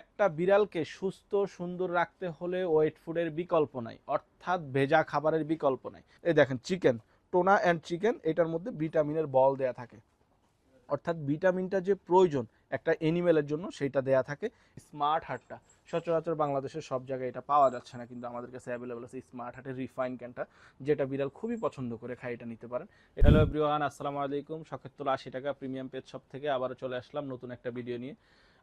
একটা বিড়ালকে সুস্থ, সুন্দর রাখতে হলে ওয়েট ফুডের বিকল্প নাই, অর্থাৎ ভেজা খাবারের বিকল্প নাই। এই দেখেন চিকেন টোনা অ্যান্ড চিকেন এটার মধ্যে ভিটামিনের বল দেয়া থাকে। অর্থাৎ ভিটামিনটা যে প্রয়োজন একটা এনিমেলের জন্য, সেটা দেয়া থাকে স্মার্ট হাটটা সচরাচর বাংলাদেশের সব জায়গায় এটা পাওয়া যাচ্ছে না, কিন্তু আমাদের কাছে অ্যাভেলেবল আছে স্মার্ট হাটের রিফাইন ক্যানটা যেটা বিড়াল খুবই পছন্দ করে খায়, এটা নিতে পারেন। হ্যালো এভরিওয়ান আসসালামু আলাইকুম। শখের আশি টাকা প্রিমিয়াম পেজ শপ থেকে আবারও চলে আসলাম নতুন একটা ভিডিও নিয়ে।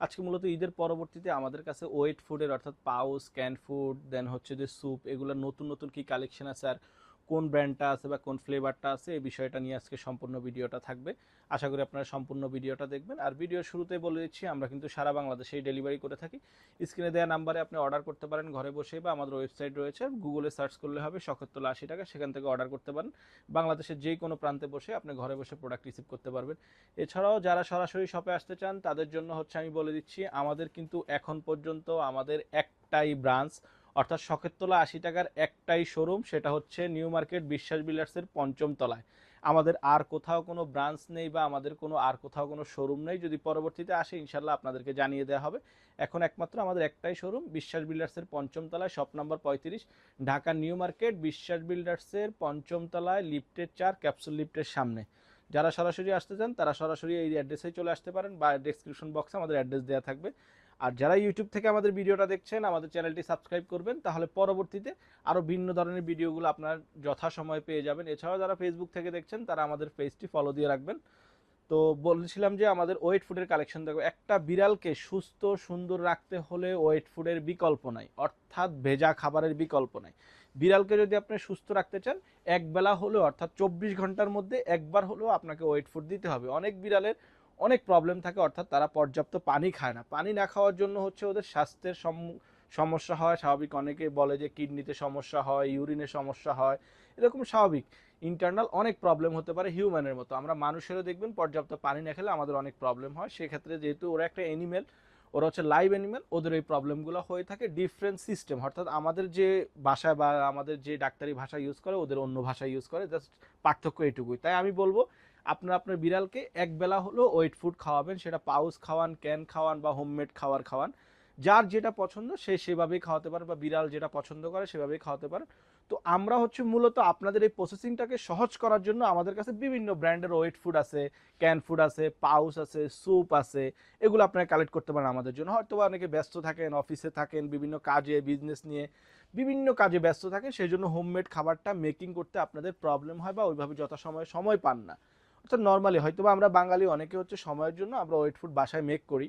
আজকে মূলত ঈদের পরবর্তীতে আমাদের কাছে ওয়েট ফুডের অর্থাৎ পাউস ক্যান ফুড দেন হচ্ছে যে স্যুপ এগুলো নতুন নতুন কি কালেকশন আছে? আর কোন ব্র্যান্ডটা আছে বা কোন ফ্লেভারটা আছে, এই বিষয়টা নিয়ে আজকে সম্পূর্ণ ভিডিওটা থাকবে। আশা করি আপনারা সম্পূর্ণ ভিডিওটা দেখবেন। আর ভিডিও শুরুতে বলে দিচ্ছি, আমরা কিন্তু সারা বাংলাদেশেই ডেলিভারি করে থাকি। স্ক্রিনে দেওয়া নাম্বারে আপনি অর্ডার করতে পারেন ঘরে বসে বা আমাদের ওয়েবসাইট রয়েছে। গুগলে সার্চ করলে হবে শখের আশি টাকা, সেখান থেকে অর্ডার করতে পারেন। বাংলাদেশের যে কোনো প্রান্তে বসে আপনি ঘরে বসে প্রোডাক্ট রিসিভ করতে পারবেন। এছাড়াও যারা সরাসরি শপে আসতে চান, তাদের জন্য হচ্ছে আমি বলে দিচ্ছি, আমাদের কিন্তু এখন পর্যন্ত আমাদের একটাই ব্রাঞ্চ অর্থাৎ শখের তোলা আশি টাকার একটাই শোরুম সেটা হচ্ছে নিউ মার্কেট বিশ্বাস বিলার্সের পঞ্চম তলায়। আমাদের আর কোথাও কোনো ব্রাঞ্চ নেই বা আমাদের কোনো আর কোথাও কোনো শোরুম নেই। যদি পরবর্তীতে আসে ইনশাল্লাহ আপনাদেরকে জানিয়ে দেওয়া হবে। এখন একমাত্র আমাদের একটাই শোরুম বিশ্বাস বিল্ডার্সের পঞ্চম তলায় শপ নাম্বার পঁয়ত্রিশ, ঢাকা নিউ মার্কেট বিশ্বাস বিল্ডার্সের পঞ্চম তলায় লিফটের চার ক্যাপসুল লিফটের সামনে। যারা সরাসরি আসতে চান, তারা সরাসরি এই অ্যাড্রেসেই চলে আসতে পারেন বা ডেসক্রিপশন বক্সে আমাদের অ্যাড্রেস দেওয়া থাকবে। আর যারা ইউটিউব থেকে আমাদের ভিডিওটা দেখছেন, আমাদের চ্যানেলটি সাবস্ক্রাইব করবেন, তাহলে পরবর্তীতে আরও ভিন্ন ধরনের ভিডিওগুলো আপনার যথাসময়ে পেয়ে যাবেন। এছাড়াও যারা ফেসবুক থেকে দেখছেন, তারা আমাদের পেজটি ফলো দিয়ে রাখবেন। তো বলছিলাম যে আমাদের ওয়েট ফুডের কালেকশন দেখো, একটা বিড়ালকে সুস্থ, সুন্দর রাখতে হলে ওয়েট ফুডের বিকল্প নাই, অর্থাৎ ভেজা খাবারের বিকল্প নাই। বিড়ালকে যদি আপনি সুস্থ রাখতে চান একবেলা হলেও, অর্থাৎ চব্বিশ ঘণ্টার মধ্যে একবার হলেও আপনাকে ওয়েট ফুড দিতে হবে। অনেক বিড়ালের অনেক প্রবলেম থাকে, অর্থাৎ তারা পর্যাপ্ত পানি খায় না। পানি না খাওয়ার জন্য হচ্ছে ওদের স্বাস্থ্যের সম- সমস্যা হয়। স্বাভাবিক অনেকে বলে যে কিডনিতে সমস্যা হয়, ইউরিনে সমস্যা হয়, এরকম স্বাভাবিক। ইন্টারনাল অনেক প্রবলেম হতে পারে হিউম্যানের মতো। আমরা মানুষেরও দেখবেন পর্যাপ্ত পানি না খেলে আমাদের অনেক প্রবলেম হয়। সেক্ষেত্রে যেহেতু ওরা একটা অ্যানিমেল ওরা হচ্ছে লাইভ অ্যানিমেল ওদের এই প্রবলেমগুলো হয়ে থাকে ডিফারেন্ট সিস্টেম অর্থাৎ আমাদের যে ভাষায় বা আমাদের যে ডাক্তারি ভাষা ইউজ করে, ওদের অন্য ভাষা ইউজ করে। জাস্ট পার্থক্য এটুকুই। তাই আমি বলব আপনার আপনার বিড়ালকে একবেলা হলো ওয়েট ফুড খাওয়াবেন, সেটা পাউস খাওয়ান ক্যান খাওয়ান বা হোমমেড খাওয়ার খাওয়ান। যার যেটা পছন্দ, সে সেভাবেই খাওয়াতে পারে বা বিড়াল যেটা পছন্দ করে, সেভাবেই খাওয়াতে পারে। তো আমরা হচ্ছে মূলত আপনাদের এই প্রসেসিংটাকে সহজ করার জন্য আমাদের কাছে বিভিন্ন ব্র্যান্ডের ওয়েট ফুড আছে ক্যান ফুড আছে, পাউস আছে স্যুপ আছে, এগুলো আপনারা কালেক্ট করতে পারেন আমাদের জন্য। হয়তো অনেকে ব্যস্ত থাকেন অফিসে থাকেন, বিভিন্ন কাজে বিজনেস নিয়ে বিভিন্ন কাজে ব্যস্ত থাকেন সেই জন্য হোমমেড খাবারটা মেকিং করতে আপনাদের প্রবলেম হয় বা ওইভাবে যথাসময়ে সময় পান না। অর্থাৎ নর্মালি হয়তো আমরা বাঙালি অনেকে হচ্ছে সময়ের জন্য আমরা ওয়েট ফুড বাসায় মেক করি।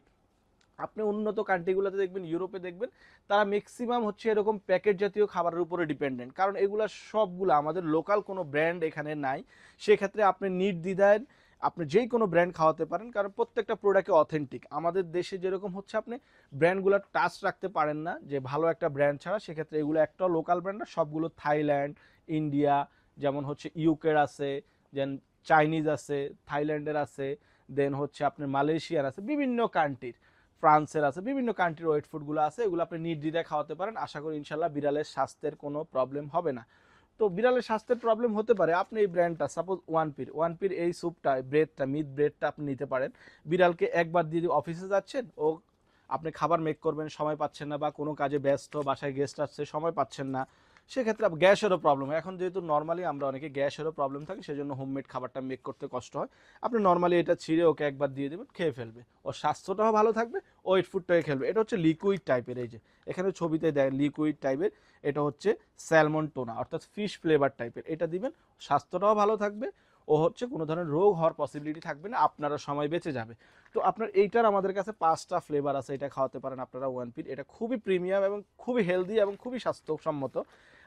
আপনি উন্নত কান্ট্রিগুলোতে দেখবেন, ইউরোপে দেখবেন, তারা ম্যাক্সিমাম হচ্ছে এরকম প্যাকেট জাতীয় খাবারের উপরে ডিপেন্ডেন্ট কারণ এগুলো সবগুলো আমাদের লোকাল কোনো ব্র্যান্ড এখানে নাই। সেক্ষেত্রে আপনি নির্দ্বিধায় আপনি যেই কোনো ব্র্যান্ড খাওয়াতে পারেন, কারণ প্রত্যেকটা প্রোডাক্টে অথেন্টিক আমাদের দেশে যেরকম হচ্ছে, আপনি ব্র্যান্ডগুলোর টাচ রাখতে পারেন না, যে ভালো একটা ব্র্যান্ড ছাড়া, সেক্ষেত্রে এগুলো একটা লোকাল ব্র্যান্ড না, সবগুলো থাইল্যান্ড, ইন্ডিয়া, যেমন হচ্ছে ইউকের আছে দেন চাইনিজ আছে থাইল্যান্ডের আছে দেন হচ্ছে আপনার মালয়েশিয়ার আছে, বিভিন্ন কান্ট্রির ফ্রান্সের আছে, বিভিন্ন কান্ট্রির ওয়েট ফুডগুলো আছে, এগুলো আপনি নির্দ্বিধায় খাওয়াতে পারেন। আশা করি ইনশাল্লাহ বিড়ালের স্বাস্থ্যের কোনো প্রবলেম হবে না। তো বিড়ালের স্বাস্থ্যের প্রবলেম হতে পারে, আপনি এই ব্র্যান্ডটা সাপোজ ওয়ান পির ওয়ান পির এই স্যুপটা ব্রেডটা মিট ব্রেডটা আপনি নিতে পারেন। বিড়ালকে একবার দিয়ে অফিসে যাচ্ছেন, ও আপনি খাবার মেক করবেন, সময় পাচ্ছেন না বা কোনো কাজে ব্যস্ত, বাসায় গেস্ট আসছে, সময় পাচ্ছেন না। সেক্ষেত্রে গ্যাসেরও প্রবলেম হয় এখন যেহেতু নর্মালি আমরা অনেকে গ্যাসেরও প্রবলেম থাকে, সেজন্য হোমমেড খাবারটা মেক করতে কষ্ট হয়। আপনি নর্মালি এটা ছিঁড়ে ওকে একবার দিয়ে দেবেন, খেয়ে ফেলবে। ওর স্বাস্থ্যটাও ভালো থাকবে ওয়েট ফুডটাও খেলবে। এটা হচ্ছে লিকুইড টাইপের এই যে। এখানে ছবিতে দেয় লিকুইড টাইপের এটা হচ্ছে স্যালমন টোনা অর্থাৎ ফিশ ফ্লেভার টাইপের এটা দিবেন, স্বাস্থ্যটাও ভালো থাকবে, ও হচ্ছে কোনো ধরনের রোগ হওয়ার পসিবিলিটি থাকবে না আপনারা সময় বেঁচে যাবে। তো আপনার এইটার আমাদের কাছে পাঁচটা ফ্লেভার আছে, এটা খাওয়াতে পারেন আপনারা ওয়ান পিট এটা খুবই প্রিমিয়াম এবং খুবই হেলদি এবং খুবই স্বাস্থ্যসম্মত।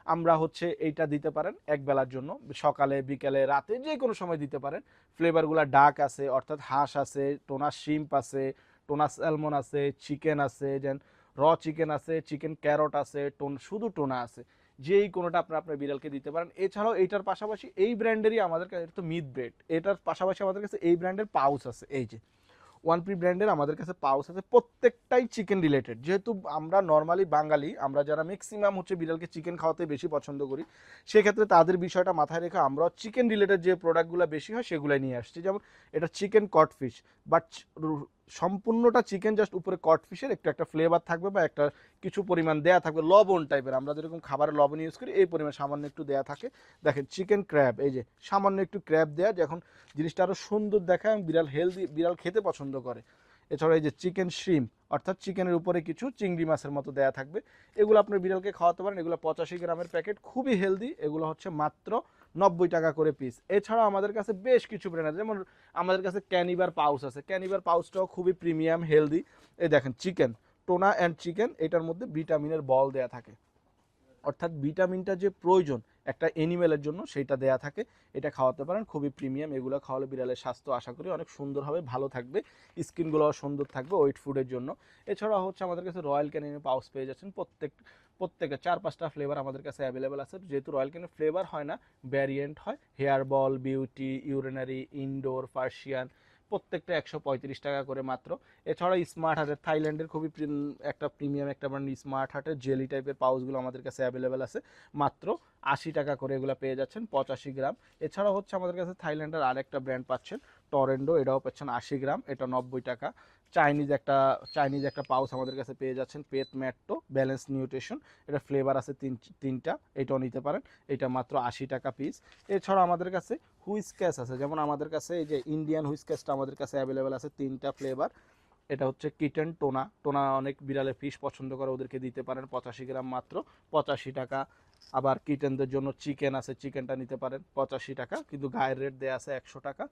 আমরা হচ্ছে এইটা দিতে পারেন এক বেলার জন্য। সকালে, বিকেলে, রাতে যে কোনো সময় দিতে পারেন। ফ্লেভারগুলো ডাক আছে, অর্থাৎ হাঁস আছে, টোনা শিম্প আছে, টোনা স্যালমন আছে চিকেন আছে যেন র চিকেন আছে চিকেন ক্যারট আছে, টোন, শুধু টোনা আছে। যেই কোনোটা আপনার আপনার বিড়ালকে দিতে পারেন। এছাড়াও এইটার পাশাপাশি এই ব্র্যান্ডেরই আমাদের কাছে তো মিট ব্রেড এটার পাশাপাশি আমাদের কাছে এই ব্র্যান্ডের পাউচ আছে, এই যে। ওয়ান পি ব্র্যান্ডের আমাদের কাছে পাউস আছে প্রত্যেকটাই চিকেন রিলেটেড যেহেতু আমরা নর্মালি বাঙালি, আমরা যারা ম্যাক্সিমাম হচ্ছে বিড়ালকে চিকেন খাওয়াতে বেশি পছন্দ করি, সেক্ষেত্রে তাদের বিষয়টা মাথায় রেখে আমরা চিকেন রিলেটেড যে প্রোডাক্টগুলো বেশি হয় সেগুলাই নিয়ে আসছি। যেমন এটা চিকেন কটফিশ বাট সম্পূর্ণটা চিকেন জাস্ট উপরে কট ফিশের একটু একটা ফ্লেভার থাকবে বা একটা কিছু পরিমাণ দেয়া থাকবে, লবণ টাইপের আমরা যেরকম খাবারে লবণ ইউজ করি, এই পরিমাণ সামান্য একটু দেয়া থাকে। দেখেন চিকেন ক্র্যাব এই যে সামান্য একটু ক্র্যাব দেয়া, যখন জিনিসটা আরও সুন্দর দেখায় এবং বিড়াল হেলদি বিড়াল খেতে পছন্দ করে। এছাড়া এই যে চিকেন শ্রিম অর্থাৎ চিকেনের উপরে কিছু চিংড়ি মাছের মতো দেয়া থাকবে। এগুলো আপনার বিড়ালকে খাওয়াতে পারেন। এগুলো পঁচাশি গ্রামের প্যাকেট খুবই হেলদি এগুলো হচ্ছে মাত্র নব্বই টাকা করে পিস এছাড়াও আমাদের কাছে বেশ কিছু ব্র্যান্ড আছে, যেমন আমাদের কাছে ক্যানিবার পাউস আছে। ক্যানিবার পাউসটাও খুবই প্রিমিয়াম হেলদি এই দেখেন চিকেন টোনা অ্যান্ড চিকেন এটার মধ্যে ভিটামিনের বল দেয়া থাকে। অর্থাৎ ভিটামিনটা যে প্রয়োজন একটা এনিমেলের জন্য সেইটা দেয়া থাকে। এটা খাওয়াতে পারেন, খুবই প্রিমিয়াম এগুলো খাওয়ালে বিড়ালের স্বাস্থ্য, আশা করি, অনেক সুন্দর হবে ভালো থাকবে। স্কিনগুলোও সুন্দর থাকবে ওয়েট ফুডের জন্য। এছাড়াও হচ্ছে আমাদের কাছে রয়্যাল ক্যানিনের পাউস পেয়ে যাচ্ছেন প্রত্যেক প্রত্যেকে চার, পাঁচটা ফ্লেভার আমাদের কাছে অ্যাভেলেবেল আছে। যেহেতু রয়্যাল ক্যানের ফ্লেভার হয় না ভ্যারিয়েন্ট হয়। Hair ball beauty urinary indoor Persian প্রত্যেকটা একশো পঁয়ত্রিশ টাকা করে মাত্র। এছাড়া স্মার্ট হার্টের থাইল্যান্ডের খুবই একটা প্রিমিয়াম একটা ব্র্যান্ড স্মার্ট হার্টের জেলি টাইপের পাউচগুলো আমাদের কাছে অ্যাভেলেবেল আছে। মাত্র আশি টাকা করে এগুলো পেয়ে যাচ্ছেন, পঁচাশি গ্রাম। এছাড়া হচ্ছে আমাদের কাছে থাইল্যান্ডের আরেকটা ব্র্যান্ড পাচ্ছেন টরেন্ডো এটাও পাচ্ছেন আশি গ্রাম, এটা নব্বই টাকা। চাইনিজ একটা চাইনিজ একটা পাউচ আমাদের কাছে পেয়ে যাচ্ছেন, পেট ম্যাট্টো, ব্যালেন্স নিউট্রিশন। এটা ফ্লেভার আছে তিন, তিনটা, এটাও নিতে পারেন। এটা মাত্র আশি টাকা পিস। এছাড়া আমাদের কাছে হুইসক্যাস আছে। যেমন আমাদের কাছে এই যে ইন্ডিয়ান হুইসক্যাসটা আমাদের কাছে অ্যাভেলেবেল আছে তিনটা ফ্লেভার এটা হচ্ছে কিটেন টোনা টোনা অনেক বিড়ালে ফিশ পছন্দ করে, ওদেরকে দিতে পারেন। পঁচাশি গ্রাম মাত্র। পঁচাশি টাকা। আবার কিটেনদের জন্য চিকেন আছে, চিকেনটা নিতে পারেন পঁচাশি টাকা, কিন্তু গায়ের রেট দেওয়া আছে একশো টাকা।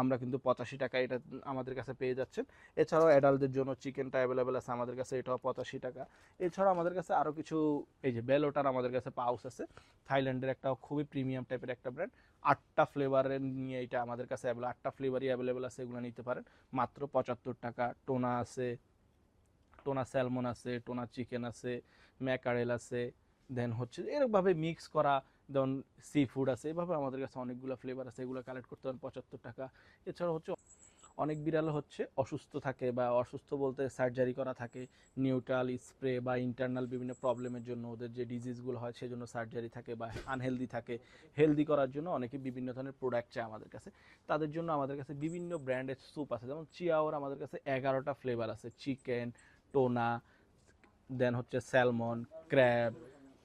আমরা কিন্তু পঁচাশি টাকা এটা আমাদের কাছে পেয়ে যাচ্ছেন। এছাড়াও অ্যাডাল্টদের জন্য চিকেনটা অ্যাভেলেবেল আছে আমাদের কাছে, এটাও পঁচাশি টাকা। এছাড়াও আমাদের কাছে আরও কিছু, এই যে বেলোটার আমাদের কাছে পাউস আছে, থাইল্যান্ডের একটা খুবই প্রিমিয়াম টাইপের একটা ব্র্যান্ড আটটা ফ্লেভারের নিয়ে এটা আমাদের কাছে অ্যাভেলেবল আটটা ফ্লেভারই অ্যাভেলেবেল আছে, এগুলো নিতে পারেন। মাত্র পঁচাত্তর টাকা। টোনা আছে, টোনা স্যালমন আছে, টোনা চিকেন আছে, ম্যাকারেল আছে দেন হচ্ছে এরকমভাবে মিক্স করা, যেমন সি ফুড আছে, এভাবে আমাদের কাছে অনেকগুলো ফ্লেভার আছে, এগুলো কালেক্ট করতে পারেন পঁচাত্তর টাকা। এছাড়া হচ্ছে অনেক বিড়াল হচ্ছে অসুস্থ থাকে বা অসুস্থ বলতে সার্জারি করা থাকে নিউট্রাল স্প্রে বা ইন্টারনাল বিভিন্ন প্রবলেমের জন্য ওদের যে ডিজিজগুলো হয় সেজন্য সার্জারি থাকে বা আনহেলদি থাকে। হেলদি করার জন্য অনেকে বিভিন্ন ধরনের প্রোডাক্ট চায় আমাদের কাছে। তাদের জন্য আমাদের কাছে বিভিন্ন ব্র্যান্ডের স্যুপ আছে, যেমন চিয়াওর আমাদের কাছে এগারোটা ফ্লেভার আছে চিকেন টোনা দেন হচ্ছে স্যালমন ক্র্যাব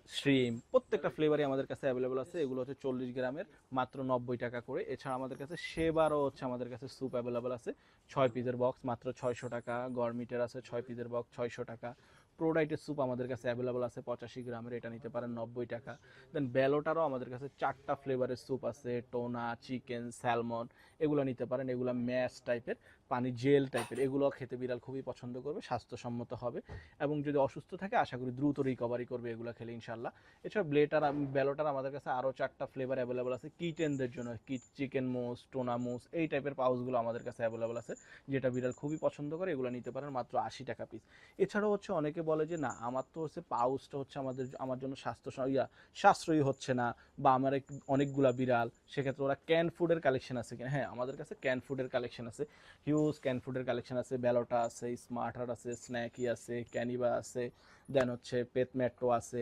শ্রিম প্রত্যেকটা ফ্লেভারই আমাদের কাছে অ্যাভেলেবল আছে। এগুলো হচ্ছে চল্লিশ গ্রামের মাত্র নব্বই টাকা করে। এছাড়া আমাদের কাছে সেবারও হচ্ছে আমাদের কাছে স্যুপ অ্যাভেলেবল আছে। ছয় পিসের বক্স মাত্র ছয়শো টাকা। গরমিটের আছে ছয় পিসের বক্স ছয়শো টাকা। প্রোডাইটের স্যুপ আমাদের কাছে অ্যাভেলেবল আছে পঁচাশি গ্রামের এটা নিতে পারেন নব্বই টাকা। দেন বেলোটারও আমাদের কাছে চারটা ফ্লেভারের স্যুপ আছে টোনা চিকেন স্যালমন এগুলো নিতে পারেন। এগুলো ম্যাশ টাইপের, পানি জেল টাইপের এগুলো খেতে বিড়াল খুবই পছন্দ করবে, স্বাস্থ্যসম্মত হবে এবং যদি অসুস্থ থাকে, আশা করি দ্রুত রিকভারি করবে এগুলো খেলে ইনশাল্লাহ এছাড়া ব্লেটার বেলোটার আমাদের কাছে আরও চারটা ফ্লেভার অ্যাভেলেবল আছে, কিটেনদের জন্য, কি, চিকেন মোস, টোনা মোস, এই টাইপের পাউচগুলো আমাদের কাছে অ্যাভেলেবল আছে, যেটা বিড়াল খুবই পছন্দ করে, এগুলো নিতে পারেন মাত্র আশি টাকা পিস এছাড়াও হচ্ছে অনেকে বলে যে, না, আমার তো হচ্ছে পাউচটা হচ্ছে আমাদের, আমার জন্য স্বাস্থ্য সাশ্রয়ী হচ্ছে না বা আমার অনেকগুলা বিড়াল। সেক্ষেত্রে ওরা ক্যান ফুডের কালেকশন আছে কিনা? হ্যাঁ আমাদের কাছে ক্যান ফুডের কালেকশন আছে। হিউজ ক্যান ফুডের কালেকশন আছে বেলোটা আছে স্মার্টার আছে স্ন্যাকি আছে ক্যানিবা আছে দেন হচ্ছে পেট ম্যাট্রো আছে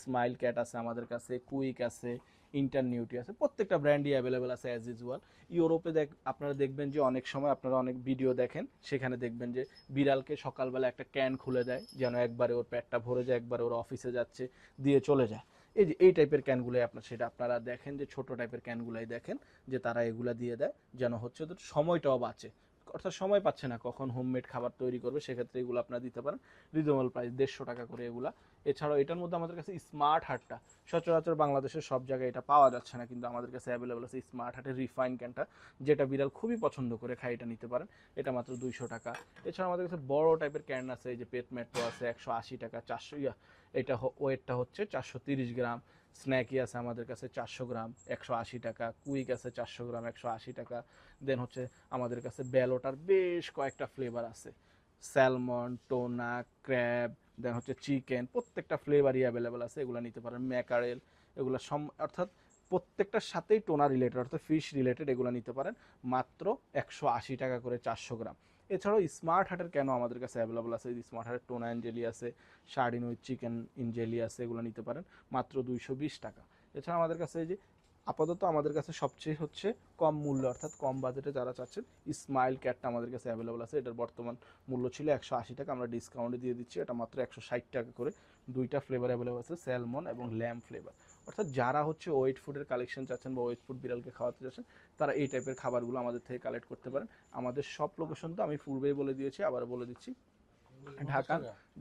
স্মাইল ক্যাট আছে আমাদের কাছে কুইক আছে ইন্টারনিউটি আছে, প্রত্যেকটা ব্র্যান্ডই অ্যাভেলেবেল আছে অ্যাজ ইউজুয়াল ইউরোপে দেখ, আপনারা দেখবেন যে অনেক সময় আপনারা অনেক ভিডিও দেখেন, সেখানে দেখবেন যে বিড়ালকে সকালবেলা একটা ক্যান খুলে দেয়, যেন একবারে ওর পেটটা ভরে যায়, একবারে ওর অফিসে যাচ্ছে, দিয়ে চলে যায়। এই যে, এই টাইপের ক্যানগুলোই আপনার সেটা আপনারা দেখেন যে, ছোট টাইপের ক্যানগুলাই দেখেন যে, তারা এগুলা দিয়ে দেয় যেন হচ্ছে সময়টাও বাঁচে। অর্থাৎ সময় পাচ্ছে না কখন হোমমেড খাবার তৈরি করবে, সেক্ষেত্রে এগুলো আপনারা দিতে পারেন। রিজনেবল প্রাইস দেড়শো টাকা করে এগুলা। এছাড়াও এটার মধ্যে আমাদের কাছে স্মার্ট হাটটা, সচরাচর বাংলাদেশের সব জায়গায় এটা পাওয়া যাচ্ছে না, কিন্তু আমাদের কাছে অ্যাভেলেবল আছে স্মার্ট হাটের রিফাইন ক্যানটা যেটা বিড়াল খুবই পছন্দ করে খায়, এটা নিতে পারেন। এটা মাত্র দুইশো টাকা। এছাড়া আমাদের কাছে বড় টাইপের ক্যান আছে, এই যে পেট মেট্রো আছে, একশো আশি টাকা, চারশো, ইয়া, এটা ওয়েটটা হচ্ছে চারশো তিরিশ গ্রাম। স্ন্যাকি আছে আমাদের কাছে চারশো গ্রাম, একশো আশি টাকা। কুইক আছে চারশো গ্রাম, একশো আশি টাকা। দেন হচ্ছে আমাদের কাছে বেলোটার বেশ কয়েকটা ফ্লেভার আছে। স্যালমন টোনা ক্র্যাব দেন হচ্ছে চিকেন প্রত্যেকটা ফ্লেভারই অ্যাভেলেবেল আছে। এগুলো নিতে পারেন। ম্যাকারেল এগুলো সম অর্থাৎ প্রত্যেকটার সাথেই টোনা রিলেটেড অর্থাৎ ফিশ রিলেটেড এগুলো নিতে পারেন। মাত্র একশো আশি টাকা করে চারশো গ্রাম। এছাড়াও স্মার্ট হার্টের কেন আমাদের কাছে অ্যাভেলেবল আছে? স্মার্ট হার্টের টোনা ইনজেলি আছে সার্ডিন উইথ চিকেন ইনজেলি আছে, এগুলো নিতে পারেন, মাত্র দুইশো বিশ টাকা। এছাড়া আমাদের কাছে এই যে আপাতত আমাদের কাছে সবচেয়ে হচ্ছে কম মূল্য, অর্থাৎ কম বাজেটে যারা চাচ্ছেন স্মাইল ক্যাটটা আমাদের কাছে অ্যাভেলেবল আছে। এটার বর্তমান মূল্য ছিল একশো আশি টাকা, আমরা ডিসকাউন্টে দিয়ে দিচ্ছি। এটা মাত্র একশো ষাট টাকা করে দুইটা ফ্লেভার অ্যাভেলেবল আছে স্যালমন এবং ল্যাম ফ্লেভার অর্থাৎ যারা হচ্ছে ওয়েট ফুডের কালেকশন চাচ্ছেন বা ওয়েট ফুড বিড়ালকে খাওয়াতে চাচ্ছেন, তারা এই টাইপের খাবারগুলো আমাদের থেকে কালেক্ট করতে পারেন। আমাদের সব লোকেশন তো আমি পূর্বেই বলে দিয়েছি আবার বলে দিচ্ছি। ঢাকা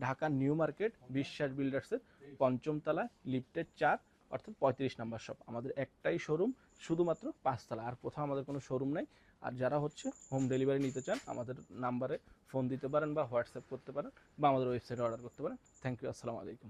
ঢাকা নিউ মার্কেট, বিশ্বাস বিল্ডার্সের পঞ্চম তলায়, লিফটের চার, অর্থাৎ পঁয়ত্রিশ নাম্বার শপ আমাদের একটাই শোরুম শুধুমাত্র পাঁচতলা আর কোথাও আমাদের কোনো শোরুম নাই। আর যারা হচ্ছে হোম ডেলিভারি নিতে চান, আমাদের নাম্বারে ফোন দিতে পারেন বা হোয়াটসঅ্যাপ করতে পারেন বা আমাদের ওয়েবসাইটে অর্ডার করতে পারেন। থ্যাংক ইউ আসসালামু আলাইকুম।